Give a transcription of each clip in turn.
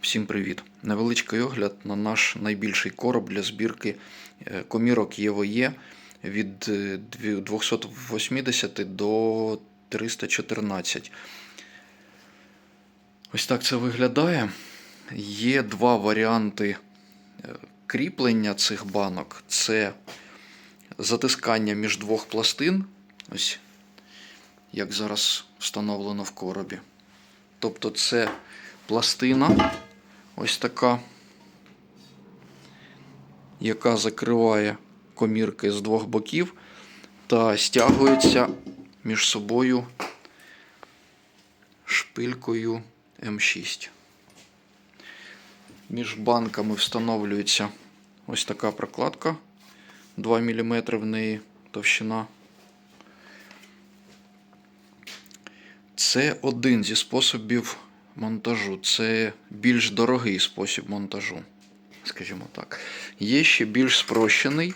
Всім привіт! Невеличкий огляд на наш найбільший короб для збірки е, комірок ЄВОЄ від е, 280 до 314. Ось так це виглядає. Є два варіанти е, кріплення цих банок. Це затискання між двох пластин. Ось як зараз встановлено в коробі. Тобто це пластина ось така, яка закриває комірки з двох боків та стягується між собою шпилькою М6. Між банками встановлюється ось така прокладка 2 мм в неї товщина. Це один зі способів монтажу. Це більш дорогий спосіб монтажу, скажімо так. Є ще більш спрощений.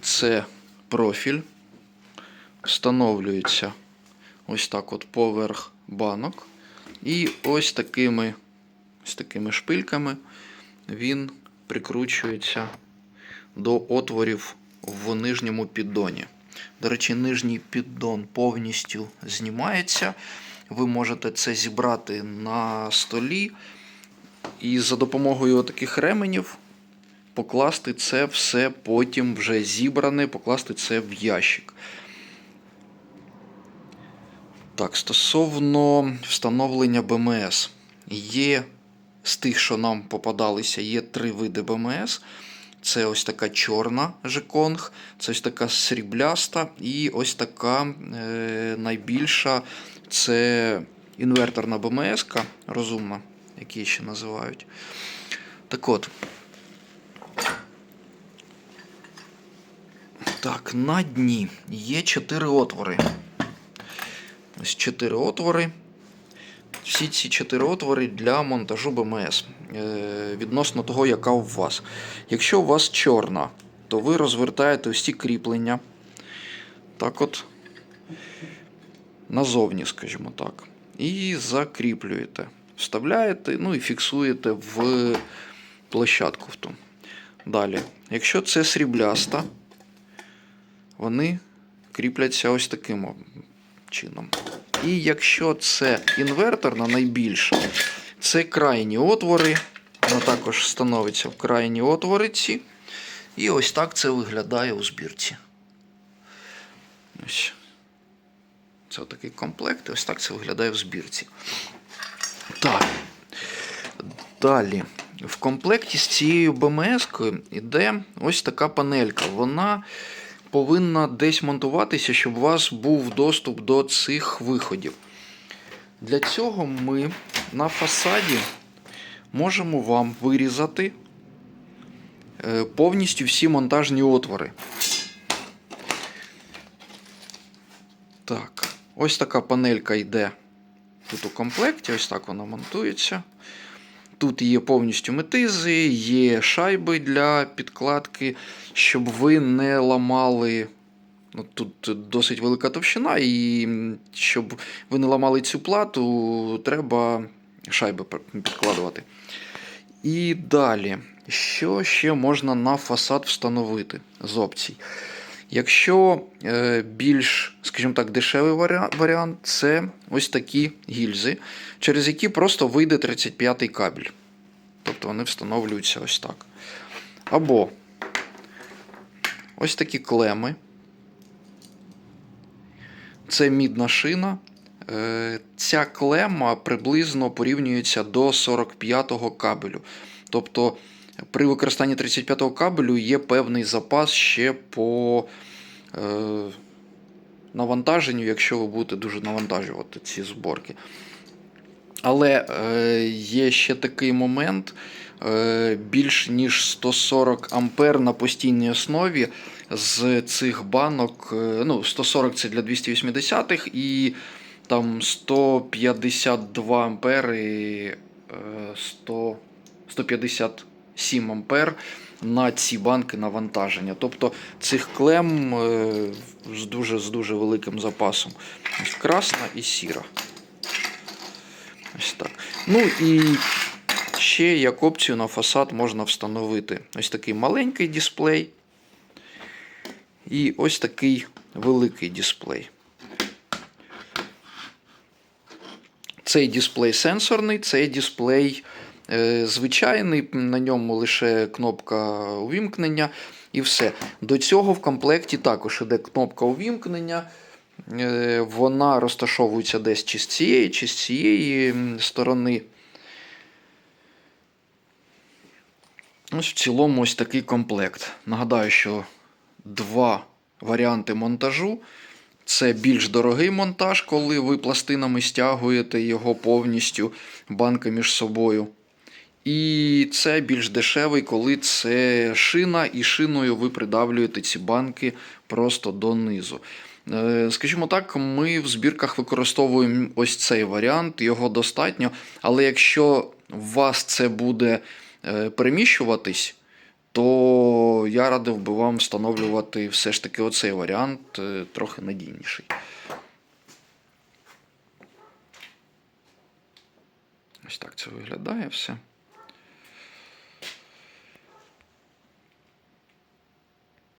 Це профіль. Встановлюється ось так от поверх банок. І ось такими, ось такими шпильками він прикручується до отворів в нижньому піддоні. До речі, нижній піддон повністю знімається. Ви можете це зібрати на столі і за допомогою таких ременів покласти це все потім вже зібране, покласти це в ящик. Так, стосовно встановлення БМС. Є з тих, що нам попадалися, є три види БМС. Це ось така чорна жеконг, це ось така срібляста і ось така е, найбільша це інверторна БМС, розумна, як її ще називають. Так от. Так, на дні є чотири отвори. Ось чотири отвори. Всі ці чотири отвори для монтажу БМС е, відносно того, яка у вас. Якщо у вас чорна, то ви розвертаєте ці кріплення. Так от назовні, скажімо так. І закріплюєте. Вставляєте, ну і фіксуєте в площадку. ту. Далі, якщо це срібляста, вони кріпляться ось таким чином. І якщо це інверторна найбільша, це крайні отвори. Вона також становиться в крайні отвори ці. І ось так це виглядає у збірці. Ось. Це такий комплект, ось так це виглядає в збірці. Так. Далі. В комплекті з цією БМС-кою йде ось така панелька. Вона повинна десь монтуватися, щоб у вас був доступ до цих виходів. Для цього ми на фасаді можемо вам вирізати е, повністю всі монтажні отвори. Так, ось така панелька йде тут у комплекті, ось так вона монтується. Тут є повністю метизи, є шайби для підкладки, щоб ви не ламали. Ну, Тут досить велика товщина, і щоб ви не ламали цю плату, треба шайби підкладувати. І далі, що ще можна на фасад встановити з опцій? Якщо е, більш, скажімо так, дешевий варіа- варіант, це ось такі гільзи, через які просто вийде 35-й кабель. Тобто вони встановлюються ось так. Або ось такі клеми. Це мідна шина. Е, Ця клема приблизно порівнюється до 45-го кабелю. Тобто при використанні 35-го кабелю є певний запас ще по е, навантаженню, якщо ви будете дуже навантажувати ці зборки. Але е, є ще такий момент: е, більш ніж 140 ампер на постійній основі з цих банок. Е, ну, 140 це для 280-х і там 152 ампери, е, 100, 157 ампер на ці банки навантаження. Тобто цих клем е, з дуже, з дуже великим запасом. Красна і сіра. Ось так. Ну і Ще як опцію на фасад можна встановити ось такий маленький дисплей і ось такий великий дисплей. Цей дисплей сенсорний, цей дисплей звичайний, на ньому лише кнопка увімкнення і все. До цього в комплекті також іде кнопка увімкнення. Е, Вона розташовується десь чи з цієї, чи з цієї сторони. Ось в цілому ось такий комплект. Нагадаю, що два варіанти монтажу. Це більш дорогий монтаж, коли ви пластинами стягуєте його повністю банки між собою. І це більш дешевий, коли це шина, і шиною ви придавлюєте ці банки просто донизу. Е, Скажімо так, ми в збірках використовуємо ось цей варіант, його достатньо. Але якщо у вас це буде е, переміщуватись, то я радив би вам встановлювати все ж таки оцей варіант е, трохи надійніший. Ось так це виглядає все.